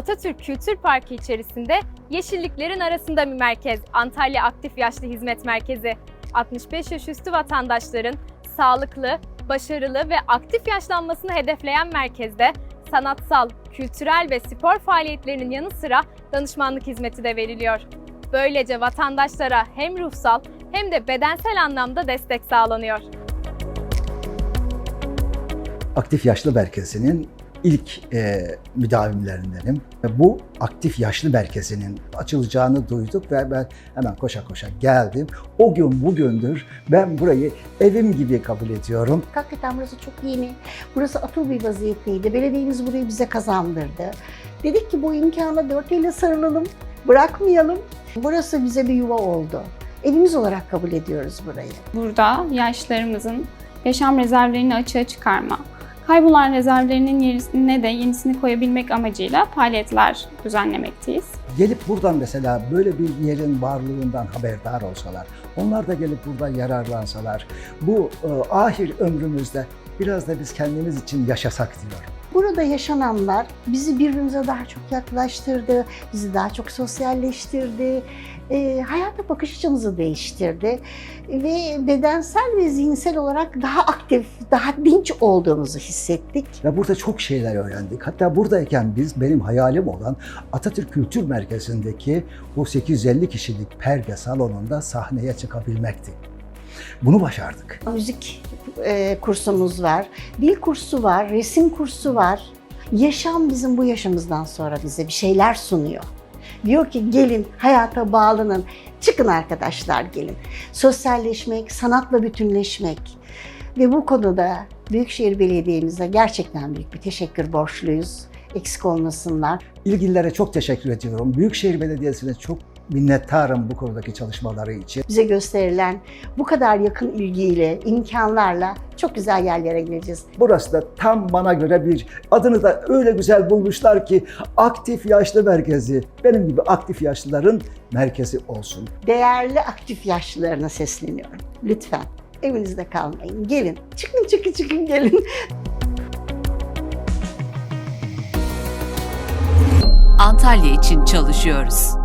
Atatürk Kültür Parkı içerisinde yeşilliklerin arasında bir merkez Antalya Aktif Yaşlı Hizmet Merkezi. 65 yaş üstü vatandaşların sağlıklı, başarılı ve aktif yaşlanmasını hedefleyen merkezde sanatsal, kültürel ve spor faaliyetlerinin yanı sıra danışmanlık hizmeti de veriliyor. Böylece vatandaşlara hem ruhsal hem de bedensel anlamda destek sağlanıyor. Aktif Yaşlı Merkezi'nin ilk e, müdavimlerindenim. Bu Aktif Yaşlı Merkezi'nin açılacağını duyduk ve ben hemen koşa koşa geldim. O gün bugündür ben burayı evim gibi kabul ediyorum. Hakikaten burası çok yeni. Burası atıl bir vaziyetteydi. Belediyemiz burayı bize kazandırdı. Dedik ki bu imkana dört elle sarılalım, bırakmayalım. Burası bize bir yuva oldu. Evimiz olarak kabul ediyoruz burayı. Burada yaşlılarımızın yaşam rezervlerini açığa çıkarma, kaybolan rezervlerinin yerine de yenisini koyabilmek amacıyla faaliyetler düzenlemekteyiz. Gelip buradan mesela böyle bir yerin varlığından haberdar olsalar, onlar da gelip burada yararlansalar, bu e, ahir ömrümüzde biraz da biz kendimiz için yaşasak diyorum. Burada yaşananlar bizi birbirimize daha çok yaklaştırdı, bizi daha çok sosyalleştirdi, e, hayata bakış açımızı değiştirdi ve bedensel ve zihinsel olarak daha aktif, daha dinç olduğumuzu hissettik. Ve burada çok şeyler öğrendik. Hatta buradayken biz benim hayalim olan Atatürk Kültür Merkezi'ndeki bu 850 kişilik perge salonunda sahneye çıkabilmekti. Bunu başardık. Müzik e, kursumuz var, dil kursu var, resim kursu var. Yaşam bizim bu yaşımızdan sonra bize bir şeyler sunuyor. Diyor ki gelin hayata bağlanın, çıkın arkadaşlar gelin. Sosyalleşmek, sanatla bütünleşmek ve bu konuda Büyükşehir Belediye'mize gerçekten büyük bir teşekkür borçluyuz. Eksik olmasınlar. İlgililere çok teşekkür ediyorum. Büyükşehir Belediyesi'ne çok minnettarım bu konudaki çalışmaları için. Bize gösterilen bu kadar yakın ilgiyle, imkanlarla çok güzel yerlere geleceğiz. Burası da tam bana göre bir adını da öyle güzel bulmuşlar ki aktif yaşlı merkezi. Benim gibi aktif yaşlıların merkezi olsun. değerli aktif yaşlılarına sesleniyorum. Lütfen evinizde kalmayın. Gelin. Çıkın çıkın çıkın gelin. Antalya için çalışıyoruz.